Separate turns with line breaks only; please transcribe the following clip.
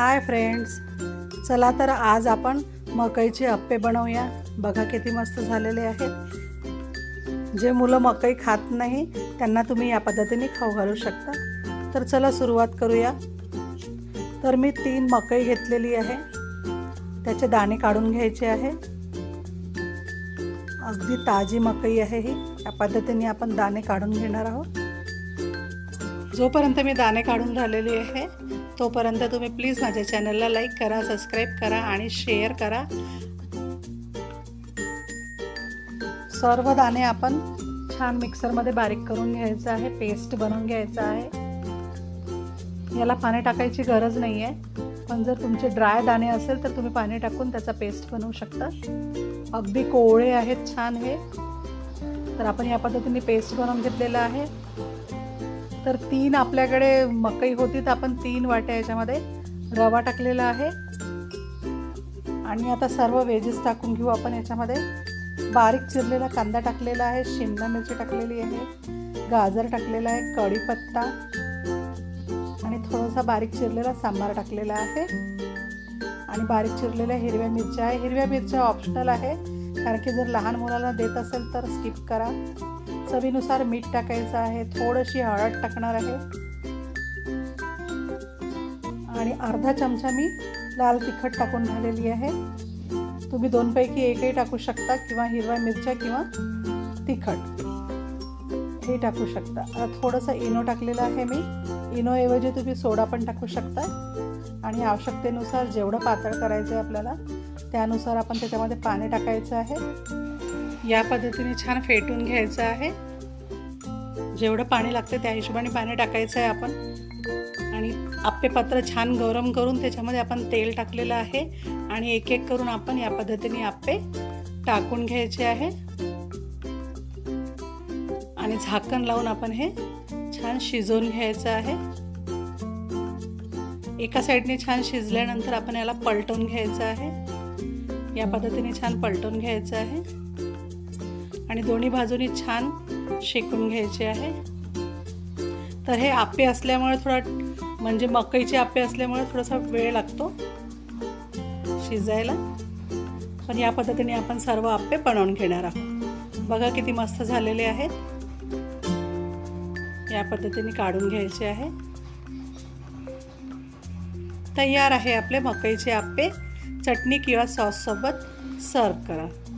Hi friends चला तर आज आपण मकईचे अप्पे बनवूया. बघा किती मस्त झालेले आहेत. जे मुलं मकई खात नाही त्यांना तुम्ही या पद्धतीने खाऊ घालू शकता. तर चला सुरुवात करूया. तर मी तीन मकई घेतलेली आहे. त्याचे दाणे काढून घ्यायचे आहे. अगदी ताजी मकई आहे ही. या पद्धतीने आपण दाणे काढून घेणार आहोत. जोपर्यंत मी दाणे काढून झालेली आहे तोपर्यंत तुम्ही प्लीज माझ्या चॅनलला लाईक करा सबस्क्राईब करा आणि शेअर करा. सर्व दाणे आपण छान मिक्सरमध्ये बारीक करून घ्यायचं आहे पेस्ट बनवून घ्यायचं आहे. याला पाणी टाकायची गरज नाही आहे पण जर तुमचे ड्राय दाणे असेल तर तुम्ही पाणी टाकून त्याचा पेस्ट बनवू शकता. अगदी कोवळे आहेत छान हे. तर आपण या पद्धतीने पेस्ट बनवून घेतलेलं आहे. तर तीन आपल्याकडे मकई होती तर आपण तीन वाट्या याच्यामध्ये रवा टाकलेला आहे. आणि आता सर्व वेजेस टाकून घेऊ आपण याच्यामध्ये. बारीक चिरलेला कांदा टाकलेला आहे शिमला मिरची टाकलेली आहे गाजर टाकलेला आहे कढीपत्ता आणि थोडासा बारीक चिरलेला सांबार टाकलेला आहे. आणि बारीक चिरलेल्या हिरव्या मिरच्या आहे. हिरव्या मिरच्या ऑप्शनल आहे. कारण की जर लहान मुलाला देत असेल तर स्किप करा. चवीनुसार मीठ टाकायचं आहे. थोडीशी हळद टाकणार आहे. आणि अर्धा चमचा मी लाल तिखट टाकून झालेली आहे. तुम्ही दोनपैकी एकही टाकू शकता किंवा हिरव्या मिरच्या किंवा तिखट. हे टाकू शकता. आता थोडंसं इनो टाकलेलं आहे मी. इनोऐवजी तुम्ही सोडा पण टाकू शकता. आणि आवश्यकतेनुसार जेवढं पातळ करायचं आहे आपल्याला त्यानुसार आपण त्याच्यामध्ये पाणी टाकायचं आहे. या पद्धतीने छान फेटून घ्यायचं आहे. जेवढं पाणी लागतं त्या हिशोबाने पाणी टाकायचं आहे आपण. आणि आप्पे पात्र छान गरम करून त्याच्यामध्ये आपण तेल टाकलेलं आहे. आणि एक एक करून आपण या पद्धतीने आप्पे टाकून घ्यायचे आहे. आणि झाकण लावून आपण हे छान शिजवून घ्यायचं आहे. एका साईडने छान शिजल्यानंतर आपण याला पलटवून घ्यायचं आहे. या पद्धतीने छान पलटून घ्यायचं आहे. आणि दोन्ही बाजूनी छान शेकून घ्यायचे आहे. तर हे आप्पे असल्यामुळे थोडा म्हणजे मकईचे आप्पे असल्यामुळे थोडासा वेळ लागतो शिजायला. पण या पद्धतीने आपण सर्व आप्पे बनवून घेणार आहोत. बघा किती मस्त झालेले आहेत. या पद्धतीने काढून घ्यायचे आहे. तयार आहे आपले मकईचे आप्पे. चटणी किंवा सॉससोबत सर्व करा.